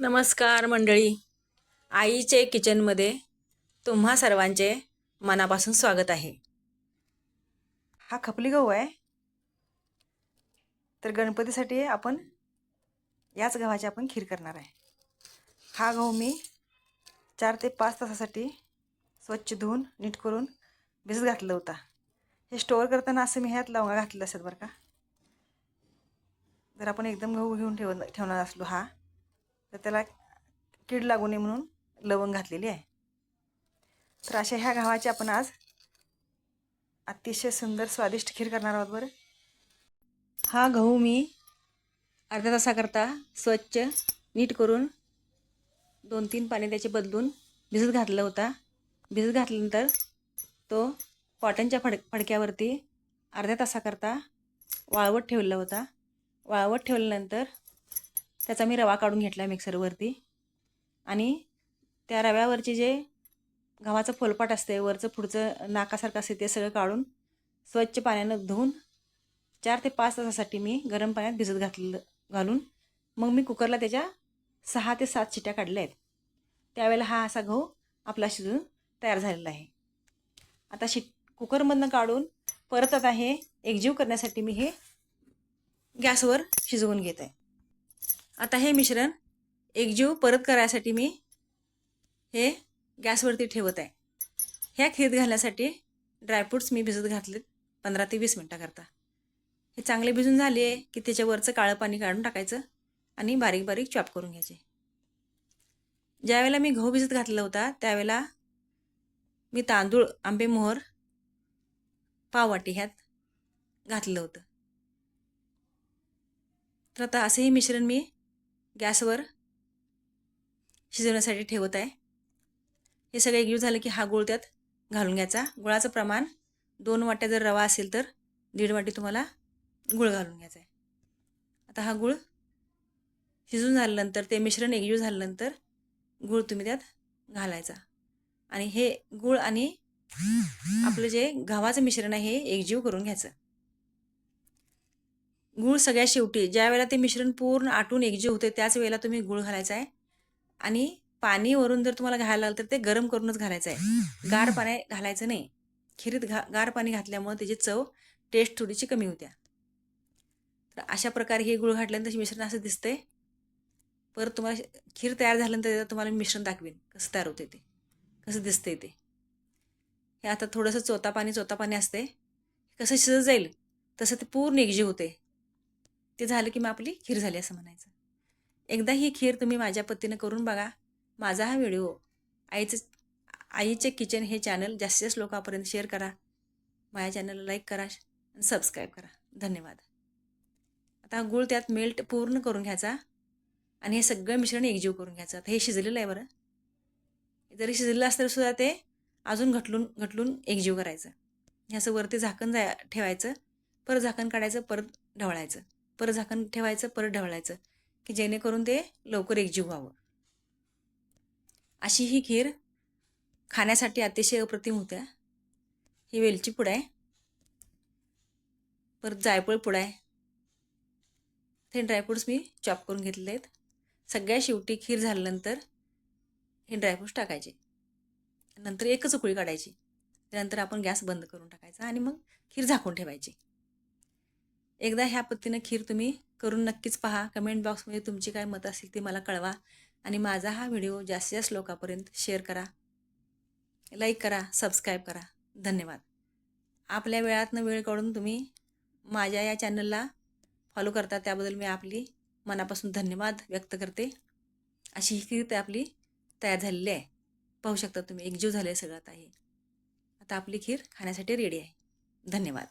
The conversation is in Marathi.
नमस्कार मंडळी. आईचे किचनमध्ये तुम्हा सर्वांचे मनापासून स्वागत आहे. हा खपली गहू आहे. तर गणपतीसाठी आपण याच गव्हाची आपण खीर करणार आहे. हा गहू मी चार ते पाच तासासाठी स्वच्छ धुवून नीट करून भिजत घातलं होता. हे स्टोअर करताना असं मी ह्यात लवंगा घातलेलं असतात बरं का? जर आपण एकदम गहू घेऊन ठेव ठेवणार असलो हा तर त्याला कीड लागू नये म्हणून लवंग घातलेली आहे. तर अशा ह्या गव्हाची आपण आज अतिशय सुंदर स्वादिष्ट खीर करणार आहोत बरं. हा गहू मी अर्ध्या तासाकरता स्वच्छ नीट करून दोन तीन पाणी त्याचे बदलून भिजत घातला होता. भिजत घातल्यानंतर तो कॉटनच्या फड फडक्यावरती अर्ध्या तासाकरता वाळवत ठेवला होता. वाळवत ठेवल्यानंतर त्याचा मी रवा काढून घेतला मिक्सरवरती आणि त्या रव्यावरचे जे गव्हाचं फोलपाट असते वरचं पुढचं नाकासारखं असते ते सगळं काढून स्वच्छ पाण्यानं धुवून चार ते पाच तासासाठी मी गरम पाण्यात भिजत घातलेलं घालून मग मी कुकरला त्याच्या सहा ते सात शिट्या काढल्या आहेत. त्यावेळेला हा असा गहू आपला शिजून तयार झालेला आहे. आता शिट कुकरमधनं काढून परत आता हे एकजीव करण्यासाठी मी हे गॅसवर शिजवून घेत. आहे आता हे मिश्रण एकजीव परत करायसाठी मी हे गॅसवरती ठेवत आहे. ह्या खीर घालण्यासाठी ड्रायफ्रूट्स मी भिजत घातलेत पंधरा ते वीस मिनटाकरता. हे चांगले भिजून झाले आहे की त्याच्यावरचं काळं पाणी काढून टाकायचं आणि बारीक बारीक चॉप करून घ्यायचे. ज्यावेळेला मी गहू भिजत घातला होता त्यावेळेला मी तांदूळ आंबे मोहर पाववाटी ह्यात घातलं होतं. तर आता असंही मिश्रण मी गॅसवर शिजवण्यासाठी ठेवत आहे. हे सगळं एकजीव झालं की हा गुळ त्यात घालून घ्यायचा. गुळाचं प्रमाण दोन वाट्या जर रवा असेल तर दीड वाटी तुम्हाला गुळ घालून घ्यायचा आहे. आता हा गुळ शिजून झाल्यानंतर ते मिश्रण एकजीव झाल्यानंतर गुळ तुम्ही त्यात घालायचा. आणि हे गुळ आणि आपलं जे गव्हाचं मिश्रण आहे हे एकजीव करून घ्यायचं. गूळ सगळ्यात शेवटी ज्या वेळेला ते मिश्रण पूर्ण आटून एकजीव होते त्याच वेळेला तुम्ही गूळ घालायचा आहे. आणि पाणी वरून जर तुम्हाला घालायला लागलं तर ते गरम करूनच घालायचं आहे. गार पाणी घालायचं नाही. खिरीत घा गार पाणी घातल्यामुळे त्याची चव टेस्ट थोडीशी कमी होत्या तर अशा प्रकारे हे गुळ घातल्यानंतर मिश्रण असं दिसतंय. परत तुम्हाला खीर तयार झाल्यानंतर त्याचं तुम्हाला मिश्रण दाखवेन कसं तयार होते ते कसं दिसतंय ते. हे आता थोडंसं चोता पाणी चोता पाणी असते कसं शिजत जाईल तसं ते पूर्ण एकजीव होते. ते झालं की मग आपली खीर झाली असं म्हणायचं. एकदा ही खीर तुम्ही माझ्या पत्तीनं करून बघा. माझा हा व्हिडिओ आईचं आईचे किचन हे चॅनल जास्तीत जास्त लोकांपर्यंत शेअर करा. माझ्या चॅनलला लाईक करा आणि सबस्क्राईब करा. धन्यवाद. आता गूळ त्यात मेल्ट पूर्ण करून घ्यायचा आणि हे सगळं मिश्रण एकजीव करून घ्यायचं. आता हे शिजलेलं आहे बरं. जरी शिजलेलं असतं सुद्धा ते अजून घटलून घटलून एकजीव करायचं. हे असं वरती झाकण जा ठेवायचं. परत झाकण काढायचं परत ढवळायचं. परत झाकण ठेवायचं परत ढवळायचं की जेणेकरून ते लवकर एकजीव व्हावं. अशी ही खीर खाण्यासाठी अतिशय अप्रतिम होत्या. ही वेलची पुड आहे. परत जायफळ पुड आहे. ते ड्रायफ्रूट्स मी चॉप करून घेतले आहेत. सगळ्या शेवटी खीर झाल्यानंतर हे ड्रायफ्रूट्स टाकायचे. नंतर एकच उकळी काढायची. त्यानंतर आपण गॅस बंद करून टाकायचा आणि मग खीर झाकून ठेवायची. एकदा ह्या पद्धतीनं खीर तुम्ही करून नक्कीच पहा. कमेंट बॉक्समध्ये तुमची काय मत असेल ते मला कळवा. आणि माझा हा व्हिडिओ जास्तीत जास्त लोकांपर्यंत शेअर करा. लाईक करा सबस्क्राईब करा. धन्यवाद. आपल्या वेळातनं वेळ काढून तुम्ही माझ्या या चॅनलला फॉलो करता त्याबद्दल मी आपली मनापासून धन्यवाद व्यक्त करते. अशी ही खीर आपली तयार झालेली आहे. पाहू शकता तुम्ही एकजीव झाले सगळं आता आता आपली खीर खाण्यासाठी रेडी आहे. धन्यवाद.